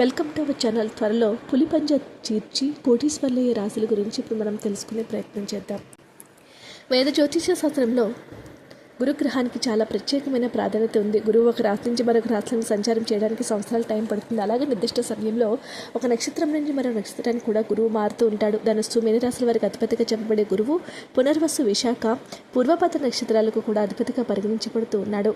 Welcome to our channel. త్వరలో పులిపంజ చీర్చి కోటీశ్వర్లయ్య రాశుల గురించి ఇప్పుడు మనం తెలుసుకునే ప్రయత్నం చేద్దాం. వేద జ్యోతిష శాస్త్రంలో గురుగ్రహానికి చాలా ప్రత్యేకమైన ప్రాధాన్యత ఉంది. గురువు ఒక రాశి నుంచి మరొక రాశులను సంచారం చేయడానికి సంవత్సరాల టైం పడుతుంది. అలాగే నిర్దిష్ట సమయంలో ఒక నక్షత్రం నుంచి మరో నక్షత్రానికి కూడా గురువు మారుతూ ఉంటాడు. ధనస్సు మీన రాశుల వారికి అధిపతిగా చెప్పబడే గురువు పునర్వసు విశాఖ పూర్వపాత నక్షత్రాలకు కూడా అధిపతిగా పరిగణించబడుతూ ఉన్నాడు.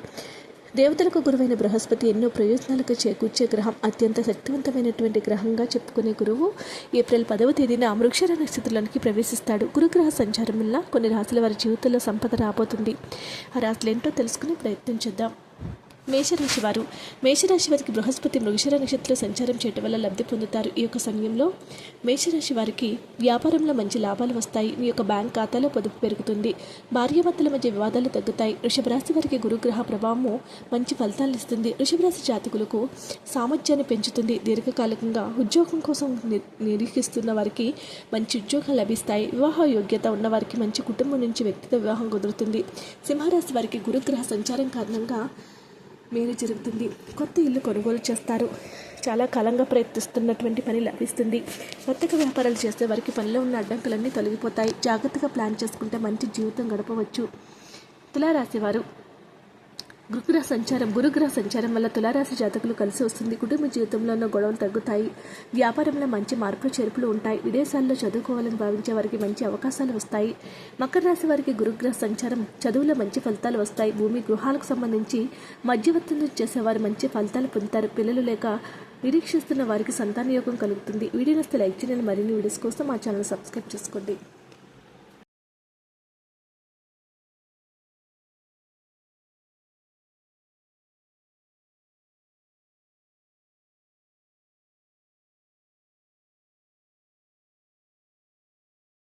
దేవతలకు గురువైన బృహస్పతి ఎన్నో ప్రయోజనాలకు చేకూర్చే గ్రహం అత్యంత శక్తివంతమైనటువంటి గ్రహంగా చెప్పుకునే గురువు ఏప్రిల్ పదవ తేదీన వృక్షర నక్షత్రంలోనికి ప్రవేశిస్తాడు. గురుగ్రహ సంచారం వల్ల కొన్ని రాశుల వారి జీవితంలో సంపద రాబోతుంది. ఆ రాశులు ఏంటో తెలుసుకుని ప్రయత్నం చేద్దాం. మేషరాశి వారు మేషరాశి వారికి బృహస్పతి మృగశిర నక్షత్రంలో సంచారం చేయటం వల్ల లబ్ధి పొందుతారు. ఈ యొక్క సమయంలో మేషరాశి వారికి వ్యాపారంలో మంచి లాభాలు వస్తాయి. మీ యొక్క బ్యాంక్ ఖాతాలో పొదుపు పెరుగుతుంది. భార్యాభర్తల మధ్య వివాదాలు తగ్గుతాయి. వృషభరాశి వారికి గురుగ్రహ ప్రభావము మంచి ఫలితాలు ఇస్తుంది. వృషభరాశి జాతకులకు సామర్థ్యాన్ని పెంచుతుంది. దీర్ఘకాలికంగా ఉద్యోగం కోసం ని- నిరీక్షిస్తున్న వారికి మంచి ఉద్యోగం లభిస్తాయి. వివాహ యోగ్యత ఉన్న వారికి మంచి కుటుంబం నుంచి వ్యక్తిగత వివాహం కుదురుతుంది. సింహరాశి వారికి గురుగ్రహ సంచారం కారణంగా మేలు జరుగుతుంది. కొత్త ఇల్లు కొనుగోలు చేస్తారు. చాలా కాలంగా ప్రయత్నిస్తున్నటువంటి పని లభిస్తుంది. కొత్తగా వ్యాపారాలు చేసే వారికి పనిలో ఉన్న అడ్డంకులన్నీ తొలగిపోతాయి. జాగ్రత్తగా ప్లాన్ చేసుకుంటే మంచి జీవితం గడపవచ్చు. తులారాశివారు గురుగ్రహ సంచారం గురుగ్రహ సంచారం వల్ల తులారాశి జాతకులు కలిసి వస్తుంది. కుటుంబ జీవితంలో ఉన్న గొడవలు తగ్గుతాయి. వ్యాపారంలో మంచి మార్పులు చేర్పులు ఉంటాయి. విదేశాల్లో చదువుకోవాలని భావించే వారికి మంచి అవకాశాలు వస్తాయి. మకర రాశి వారికి గురుగ్రహ సంచారం చదువులో మంచి ఫలితాలు వస్తాయి. భూమి గృహాలకు సంబంధించి మధ్యవర్తులు చేసేవారు మంచి ఫలితాలు పొందుతారు. పిల్లలు లేక నిరీక్షిస్తున్న వారికి సంతాన యోగం కలుగుతుంది. వీడియో లైక్ చేయండి. మరిన్ని వీడియోస్ కోసం మా ఛానల్ సబ్స్క్రైబ్ చేసుకోండి.